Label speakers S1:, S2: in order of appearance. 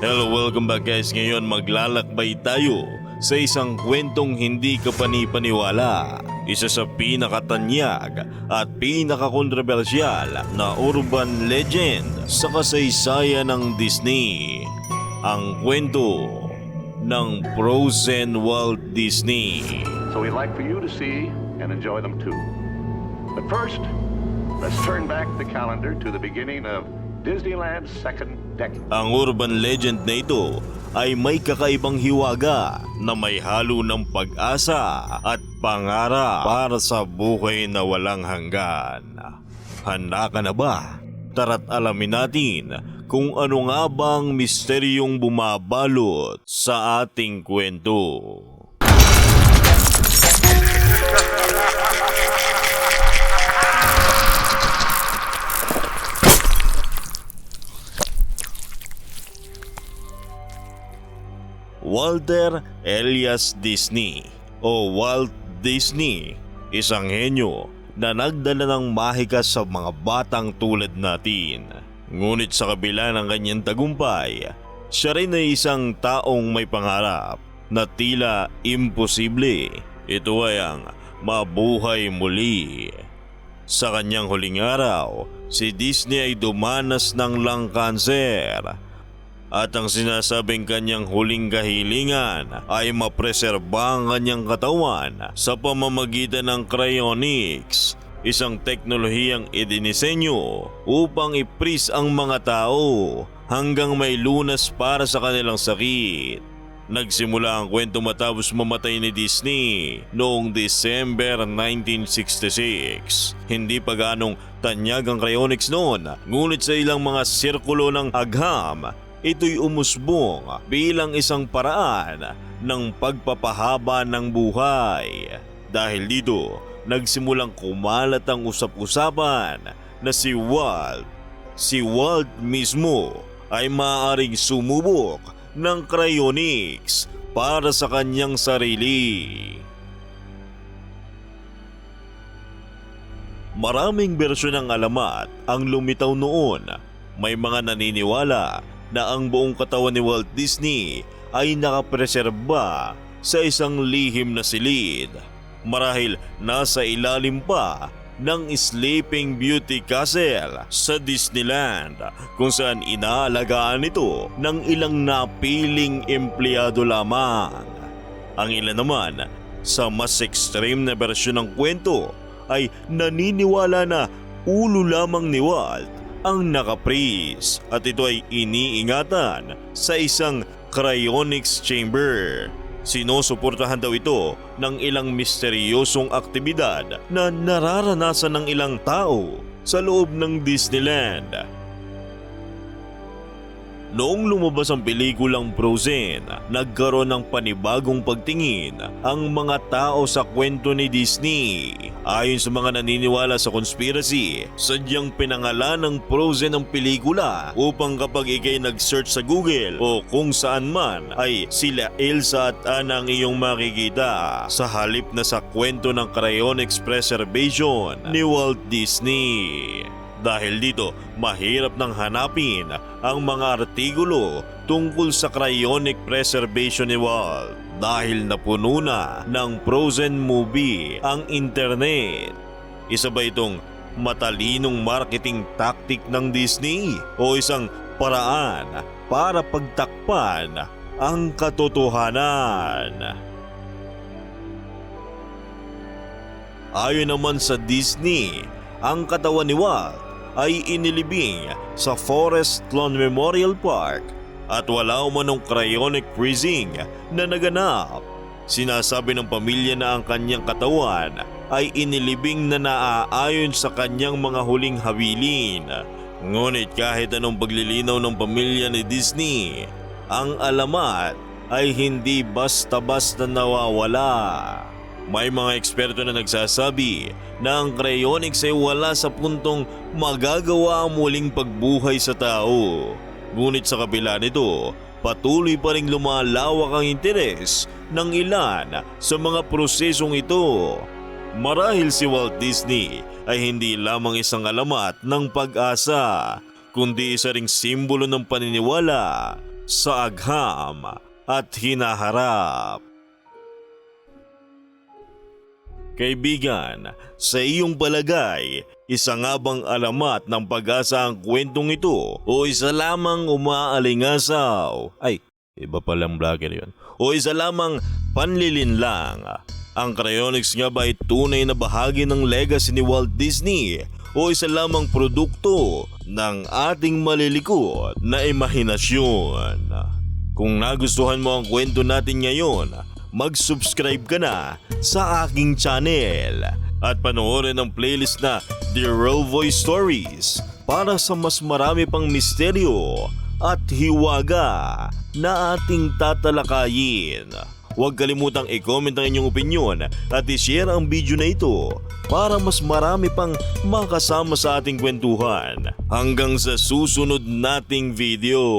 S1: Hello, welcome back guys. Ngayon maglalakbay tayo sa isang kwentong hindi ka panipaniwala. Isa sa pinakatanyag at pinakakontrobersyal na urban legend sa kasaysayan ng Disney. Ang kwento ng Frozen Walt Disney.
S2: So we'd like for you to see and enjoy them too. But first, let's turn back the calendar to the beginning of Disneyland's second decade.
S1: Ang urban legend na ito ay may kakaibang hiwaga na may halo ng pag-asa at pangarap para sa buhay na walang hanggan. Handa ka na ba? Tara't alamin natin kung ano nga bang misteryong bumabalot sa ating kwento. Walter Elias Disney o Walt Disney, isang henyo na nagdala ng mahika sa mga batang tulad natin. Ngunit sa kabila ng kanyang tagumpay, siya rin ay isang taong may pangarap na tila imposible. Ito ay ang mabuhay muli. Sa kanyang huling araw, si Disney ay dumanas ng lung cancer at ang sinasabing kanyang huling kahilingan ay mapreserba ang kanyang katawan sa pamamagitan ng cryonics, isang teknolohiyang idinisenyo upang ipris ang mga tao hanggang may lunas para sa kanilang sakit. Nagsimula ang kwento matapos mamatay ni Disney noong December 1966. Hindi pa ganong tanyag ang cryonics noon, ngunit sa ilang mga sirkulo ng agham, ito'y umusbong bilang isang paraan ng pagpapahaba ng buhay. Dahil dito, nagsimulang kumalat ang usap-usapan na si Walt, si Walt mismo ay maaaring sumubok ng cryonics para sa kanyang sarili. Maraming bersyon ng alamat ang lumitaw noon. May mga naniniwala na ang buong katawan ni Walt Disney ay nakapreserba sa isang lihim na silid. Marahil nasa ilalim pa ng Sleeping Beauty Castle sa Disneyland kung saan inaalagaan ito ng ilang napiling empleyado lamang. Ang ilan naman sa mas extreme na bersyon ng kwento ay naniniwala na ulo lamang ni Walt ang nakapris at ito ay iniingatan sa isang cryonics chamber. Sinusuportahan daw ito ng ilang misteryosong aktibidad na nararanasan ng ilang tao sa loob ng Disneyland. Noong lumabas ang pelikulang Frozen, nagkaroon ng panibagong pagtingin ang mga tao sa kwento ni Disney. Ayon sa mga naniniwala sa conspiracy, sadyang pinangalan ng Frozen ang pelikula upang kapag ikay nag-search sa Google o kung saan man ay sila Elsa at Anna ang iyong makikita sa halip na sa kwento ng cryonics preservation ni Walt Disney. Dahil dito, mahirap nang hanapin ang mga artikulo tungkol sa cryonic preservation ni Walt dahil napuno na ng Frozen movie ang internet. Isa ba itong matalinong marketing tactic ng Disney o isang paraan para pagtakpan ang katotohanan? Ayon naman sa Disney, ang katawan ni Walt ay inilibing sa Forest Lawn Memorial Park at wala umanong cryonic freezing na naganap. Sinasabi ng pamilya na ang kanyang katawan ay inilibing na naaayon sa kanyang mga huling habilin. Ngunit kahit anong paglilinaw ng pamilya ni Disney, ang alamat ay hindi basta-basta nawawala. May mga eksperto na nagsasabi na ang cryonics ay wala sa puntong magagawa ang muling pagbuhay sa tao. Ngunit sa kabila nito, patuloy pa rin lumalawak ang interes ng ilan sa mga prosesong ito. Marahil si Walt Disney ay hindi lamang isang alamat ng pag-asa, kundi isa ring simbolo ng paniniwala sa agham at hinaharap. Kaibigan, sa iyong palagay, isa nga bang alamat ng pag-asa ang kwentong ito o isa lamang umaalingasaw? Ay, iba palang vlogger yun. O isa lamang panlilin lang? Ang Cryonics nga ba ay tunay na bahagi ng legacy ni Walt Disney o isa lamang produkto ng ating malilikot na imahinasyon? Kung nagustuhan mo ang kwento natin ngayon, mag-subscribe ka na sa aking channel at panoorin ang playlist na The Real Voice Stories para sa mas marami pang misteryo at hiwaga na ating tatalakayin. Huwag kalimutang i-comment ang inyong opinion at i-share ang video na ito para mas marami pang makasama sa ating kwentuhan. Hanggang sa susunod nating video.